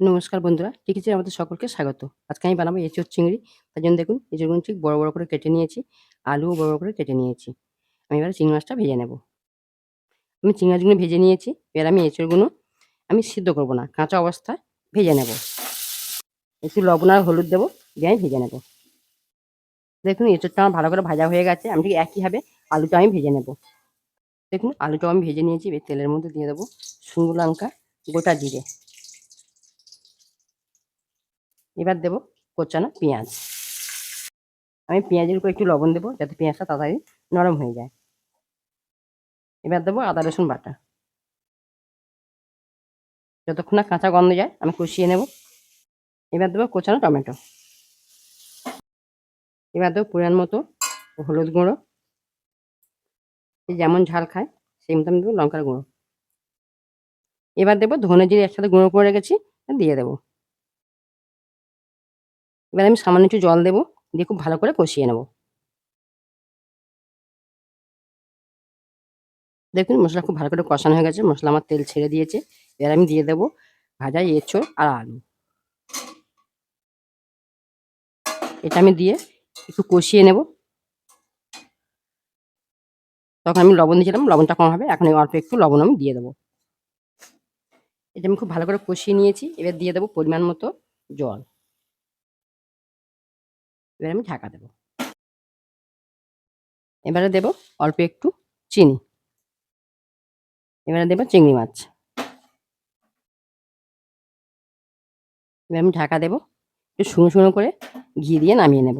নমস্কার বন্ধুরা টিকিচে আমাদের সকলকে স্বাগত। আজকে আমি বানাবো এঁচোর চিংড়ি। তার জন্য দেখুন এঁচোরগুলো ঠিক বড় বড় করে কেটে নিয়েছি, আলুও বড় বড় করে কেটে নিয়েছি। আমি এবার চিংড়ি মাছটা ভেজে নেব। আমি চিংড়ি মাছগুলো ভেজে নিয়েছি, এবার আমি এঁচোরগুলো আমি সিদ্ধ করব না, কাঁচা অবস্থায় ভেজে নেব। একটু লবণ আর হলুদ দেবো, দিয়ে আমি ভেজে নেব। দেখুন, এঁচোরটা আমার ভালো করে ভাজা হয়ে গেছে, আমি ঠিক একইভাবে আলুটা আমি ভেজে নেব। দেখুন, আলুটাও আমি ভেজে নিয়েছি তেলের মধ্যে দিয়ে দেবো শুকনো লঙ্কা, গোটা জিরে। এবার দেবো কোচানো পেঁয়াজ। আমি পেঁয়াজের উপর একটু লবণ দেবো যাতে পেঁয়াজটা তাড়াতাড়ি নরম হয়ে যায়। এবার দেবো আদা, রসুন বাটা। যতক্ষণ না কাঁচা গন্ধ যায়, আমি কষিয়ে নেব। এবার দেবো কোচানো টমেটো। এবার দেবো পরিমাণ মতো হলুদ গুঁড়ো। যেমন ঝাল খায় সেই মতো আমি দেবো লঙ্কার গুঁড়ো। এবার দেবো ধনে জিরে একসাথে গুঁড়ো করে রেখেছি, দিয়ে দেবো। এবার আমি সামান্য একটু জল দেবো, দিয়ে খুব ভালো করে কষিয়ে নেব। দেখুন, মশলা খুব ভালো করে কষানো হয়ে গেছে, মশলা আমার তেল ছেড়ে দিয়েছে। এবার আমি দিয়ে দেবো ভাজা এঁচড় আর আলু। এটা আমি দিয়ে একটু কষিয়ে নেব। তখন আমি লবণ দিয়েছিলাম, লবণটা কম হবে, এখন অল্প একটু লবণ আমি দিয়ে দেবো। এটা আমি খুব ভালো করে কষিয়ে নিয়েছি, এবার দিয়ে দেবো পরিমাণ মতো জল। এবার আমি ঢাকা দেব। এবারে দেব অল্প একটু চিনি। এবারে দেব চিংড়ি মাছ। এবার আমি ঢাকা দেব। একটু শুকনো শুকনো করে ঘি দিয়ে নামিয়ে নেব।